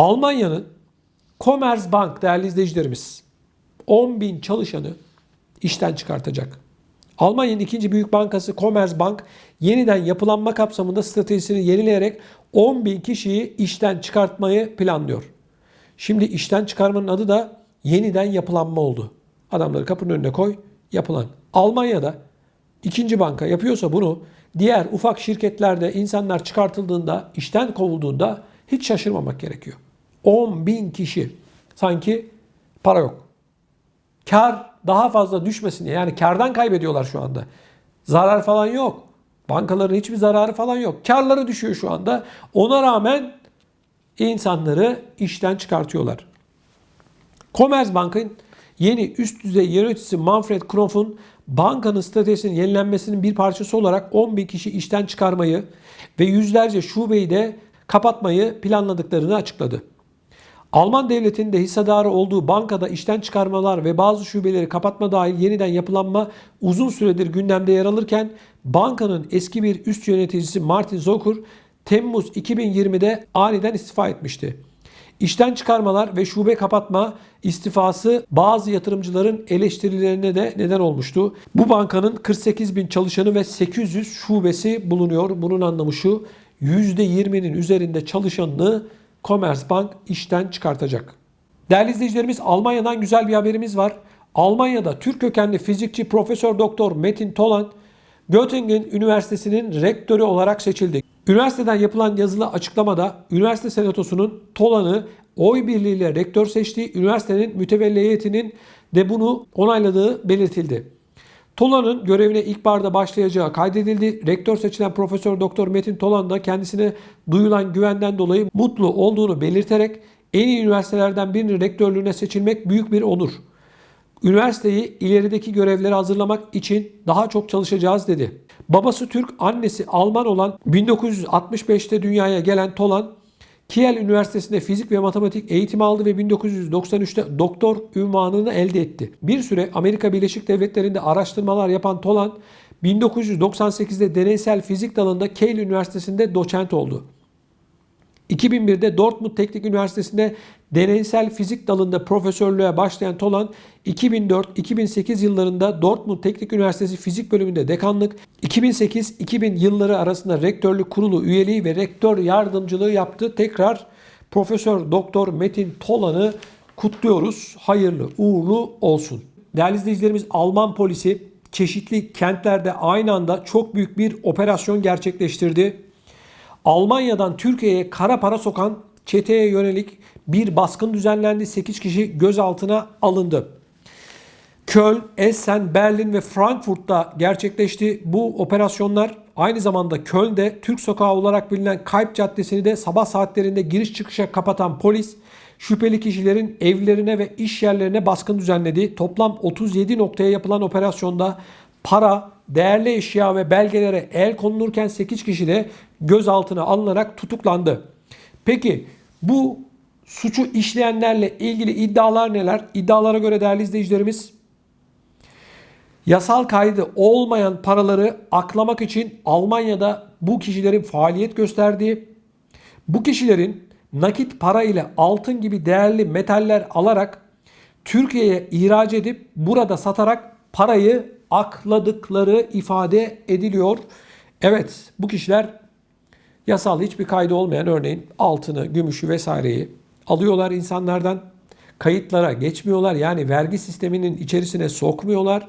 Almanya'nın Commerzbank değerli izleyicilerimiz 10 bin çalışanı işten çıkartacak. Almanya'nın ikinci büyük bankası Commerzbank yeniden yapılanma kapsamında stratejisini yenileyerek 10 bin kişiyi işten çıkartmayı planlıyor. Şimdi işten çıkarmanın adı da yeniden yapılanma oldu. Adamları kapının önüne koy, yapılan. Almanya'da ikinci banka yapıyorsa bunu diğer ufak şirketlerde insanlar çıkartıldığında, işten kovulduğunda hiç şaşırmamak gerekiyor. 10 bin kişi. Sanki para yok. Kar daha fazla düşmesin diye. Yani kardan kaybediyorlar şu anda. Zarar falan yok. Bankaların hiçbir zararı falan yok. Karları düşüyor şu anda. Ona rağmen insanları işten çıkartıyorlar. Commerzbank'ın yeni üst düzey yöneticisi Manfred Knopf'un bankanın stratejisinin yenilenmesinin bir parçası olarak 10 bin kişi işten çıkarmayı ve yüzlerce şubeyi de kapatmayı planladıklarını açıkladı. Alman devletinin de hissedarı olduğu bankada işten çıkarmalar ve bazı şubeleri kapatma dahil yeniden yapılanma uzun süredir gündemde yer alırken bankanın eski bir üst yöneticisi Martin Zucker Temmuz 2020'de aniden istifa etmişti. İşten çıkarmalar ve şube kapatma istifası bazı yatırımcıların eleştirilerine de neden olmuştu. Bu bankanın 48 bin çalışanı ve 800 şubesi bulunuyor. Bunun anlamı şu %20'nin üzerinde çalışanını Commerzbank işten çıkartacak. Değerli izleyicilerimiz Almanya'dan güzel bir haberimiz var. Almanya'da Türk kökenli fizikçi Profesör Doktor Metin Tolan Göttingen Üniversitesi'nin rektörü olarak seçildi. Üniversiteden yapılan yazılı açıklamada üniversite senatosunun Tolan'ı oy birliğiyle rektör seçtiği, üniversitenin mütevelli heyetinin de bunu onayladığı belirtildi. Tolan'ın görevine ilk barda başlayacağı kaydedildi. Rektör seçilen Profesör Doktor Metin Tolan da kendisine duyulan güvenden dolayı mutlu olduğunu belirterek en iyi üniversitelerden birinin rektörlüğüne seçilmek büyük bir onur. Üniversiteyi ilerideki görevlere hazırlamak için daha çok çalışacağız dedi. Babası Türk, annesi Alman olan 1965'te dünyaya gelen Tolan, Kiel Üniversitesi'nde fizik ve matematik eğitimi aldı ve 1993'te doktor ünvanını elde etti. Bir süre Amerika Birleşik Devletleri'nde araştırmalar yapan Tolan, 1998'de deneysel fizik dalında Kiel Üniversitesi'nde doçent oldu. 2001'de Dortmund Teknik Üniversitesi'nde deneysel fizik dalında profesörlüğe başlayan Tolan, 2004-2008 yıllarında Dortmund Teknik Üniversitesi Fizik Bölümünde dekanlık, 2008-2000 yılları arasında rektörlük kurulu üyeliği ve rektör yardımcılığı yaptı. Tekrar Profesör Doktor Metin Tolan'ı kutluyoruz. Hayırlı uğurlu olsun. Değerli izleyicilerimiz Alman polisi çeşitli kentlerde aynı anda çok büyük bir operasyon gerçekleştirdi. Almanya'dan Türkiye'ye kara para sokan çeteye yönelik bir baskın düzenlendi. 8 kişi gözaltına alındı. Köln, Essen, Berlin ve Frankfurt'ta gerçekleşti. Bu operasyonlar aynı zamanda Köln'de Türk Sokağı olarak bilinen Kalp Caddesi'ni de sabah saatlerinde giriş çıkışa kapatan polis şüpheli kişilerin evlerine ve iş yerlerine baskın düzenledi. Toplam 37 noktaya yapılan operasyonda para, değerli eşya ve belgelere el konulurken 8 kişi de gözaltına alınarak tutuklandı. Peki bu suçu işleyenlerle ilgili iddialar neler? İddialara göre değerli izleyicilerimiz yasal kaydı olmayan paraları aklamak için Almanya'da bu kişilerin faaliyet gösterdiği, bu kişilerin nakit para ile altın gibi değerli metaller alarak Türkiye'ye ihraç edip burada satarak parayı akladıkları ifade ediliyor. Evet bu kişiler yasal hiçbir kaydı olmayan örneğin altını, gümüşü vesaireyi alıyorlar insanlardan. Kayıtlara geçmiyorlar yani vergi sisteminin içerisine sokmuyorlar.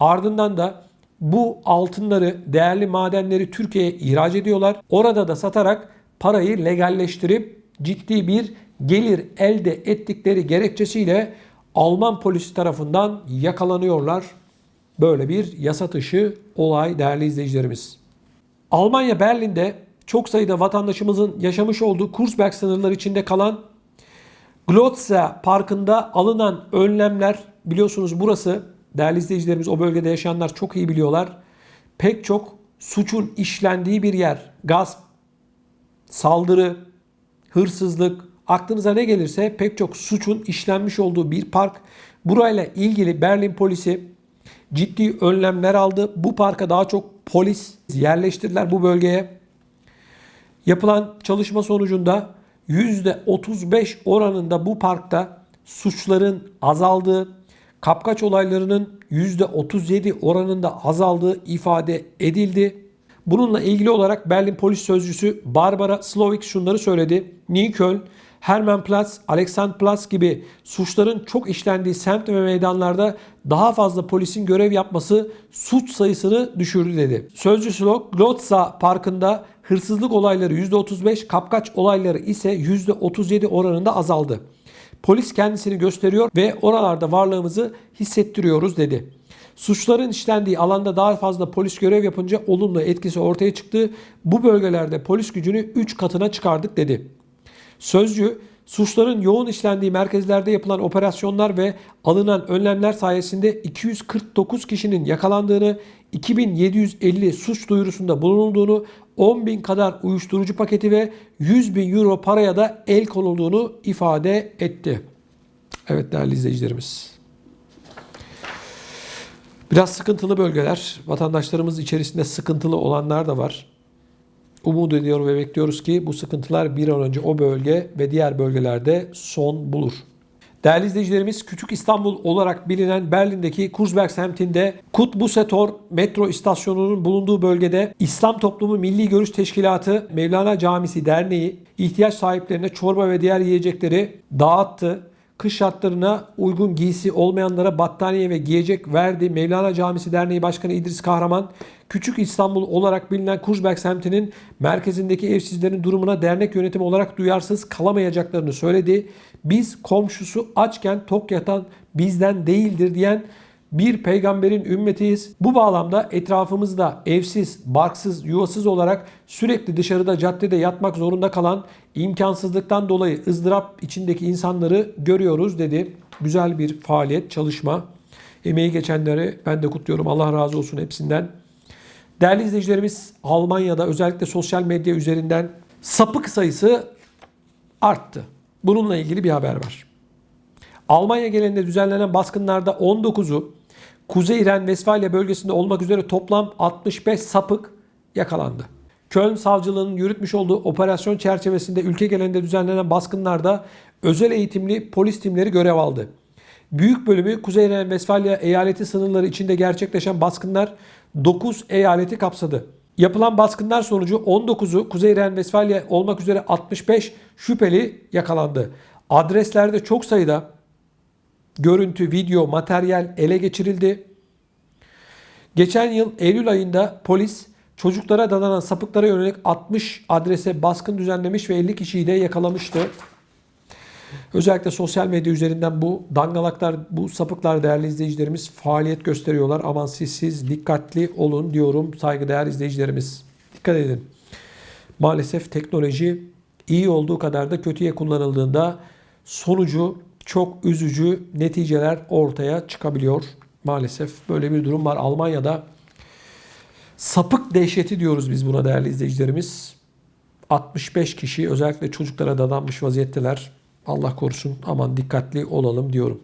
Ardından da bu altınları, değerli madenleri Türkiye'ye ihraç ediyorlar. Orada da satarak parayı legalleştirip ciddi bir gelir elde ettikleri gerekçesiyle Alman polisi tarafından yakalanıyorlar. Böyle bir yasa dışı olay değerli izleyicilerimiz. Almanya Berlin'de çok sayıda vatandaşımızın yaşamış olduğu Kursberg sınırları içinde kalan Glotze Parkı'nda alınan önlemler biliyorsunuz burası değerli izleyicilerimiz o bölgede yaşayanlar çok iyi biliyorlar. Pek çok suçun işlendiği bir yer. Gasp, saldırı, hırsızlık, aklınıza ne gelirse pek çok suçun işlenmiş olduğu bir park. Burayla ilgili Berlin polisi ciddi önlemler aldı. Bu parka daha çok polis yerleştirdiler bu bölgeye. Yapılan çalışma sonucunda %35 oranında bu parkta suçların azaldığı, kapkaç olaylarının %37 oranında azaldığı ifade edildi. Bununla ilgili olarak Berlin polis sözcüsü Barbara Slovik şunları söyledi. Neukölln, Hermannplatz, Alexanderplatz gibi suçların çok işlendiği semt ve meydanlarda daha fazla polisin görev yapması suç sayısını düşürdü dedi. Sözcü Slovik, Glotza Parkı'nda hırsızlık olayları %35, kapkaç olayları ise %37 oranında azaldı. Polis kendisini gösteriyor ve oralarda varlığımızı hissettiriyoruz dedi. Suçların işlendiği alanda daha fazla polis görev yapınca olumlu etkisi ortaya çıktı. Bu bölgelerde polis gücünü 3 katına çıkardık dedi. Sözcü, suçların yoğun işlendiği merkezlerde yapılan operasyonlar ve alınan önlemler sayesinde 249 kişinin yakalandığını, 2750 suç duyurusunda bulunulduğunu, 10 bin kadar uyuşturucu paketi ve 100 bin euro paraya da el konulduğunu ifade etti. Evet değerli izleyicilerimiz. Biraz sıkıntılı bölgeler. Vatandaşlarımız içerisinde sıkıntılı olanlar da var. Umut ediyor ve bekliyoruz ki bu sıkıntılar bir an önce o bölge ve diğer bölgelerde son bulur. Değerli izleyicilerimiz Küçük İstanbul olarak bilinen Berlin'deki Kurzberg semtinde Kutbusetor metro istasyonunun bulunduğu bölgede İslam Toplumu Milli Görüş Teşkilatı Mevlana Camisi Derneği ihtiyaç sahiplerine çorba ve diğer yiyecekleri dağıttı kış şartlarına uygun giysi olmayanlara battaniye ve giyecek verdi. Mevlana Camisi Derneği Başkanı İdris Kahraman, Küçük İstanbul olarak bilinen Kurzberg semtinin merkezindeki evsizlerin durumuna dernek yönetimi olarak duyarsız kalamayacaklarını söyledi. Biz komşusu açken tok yatan bizden değildir diyen bir peygamberin ümmetiyiz. Bu bağlamda etrafımızda evsiz, barksız, yuvasız olarak sürekli dışarıda caddede yatmak zorunda kalan imkansızlıktan dolayı ızdırap içindeki insanları görüyoruz dedi. Güzel bir faaliyet, çalışma. Emeği geçenleri ben de kutluyorum. Allah razı olsun hepsinden. Değerli izleyicilerimiz Almanya'da özellikle sosyal medya üzerinden sapık sayısı arttı. Bununla ilgili bir haber var. Almanya genelinde düzenlenen baskınlarda 19'u Kuzey Ren-Vesfalya bölgesinde olmak üzere toplam 65 sapık yakalandı. Köln savcılığının yürütmüş olduğu operasyon çerçevesinde ülke genelinde düzenlenen baskınlarda özel eğitimli polis timleri görev aldı. Büyük bölümü Kuzey Ren-Vesfalya eyaleti sınırları içinde gerçekleşen baskınlar 9 eyaleti kapsadı. Yapılan baskınlar sonucu 19'u Kuzey Ren-Vesfalya olmak üzere 65 şüpheli yakalandı. Adreslerde çok sayıda görüntü, video, materyal ele geçirildi. Geçen yıl Eylül ayında polis çocuklara dadanan sapıklara yönelik 60 adrese baskın düzenlemiş ve 50 kişiyi de yakalamıştı. Özellikle sosyal medya üzerinden bu dangalaklar, bu sapıklar değerli izleyicilerimiz faaliyet gösteriyorlar. Aman siz, siz dikkatli olun diyorum saygıdeğer izleyicilerimiz. Dikkat edin. Maalesef teknoloji iyi olduğu kadar da kötüye kullanıldığında sonucu çok üzücü neticeler ortaya çıkabiliyor. Maalesef böyle bir durum var. Almanya'da sapık dehşeti diyoruz biz buna değerli izleyicilerimiz. 65 kişi özellikle çocuklara dadanmış vaziyetteler. Allah korusun aman dikkatli olalım diyorum.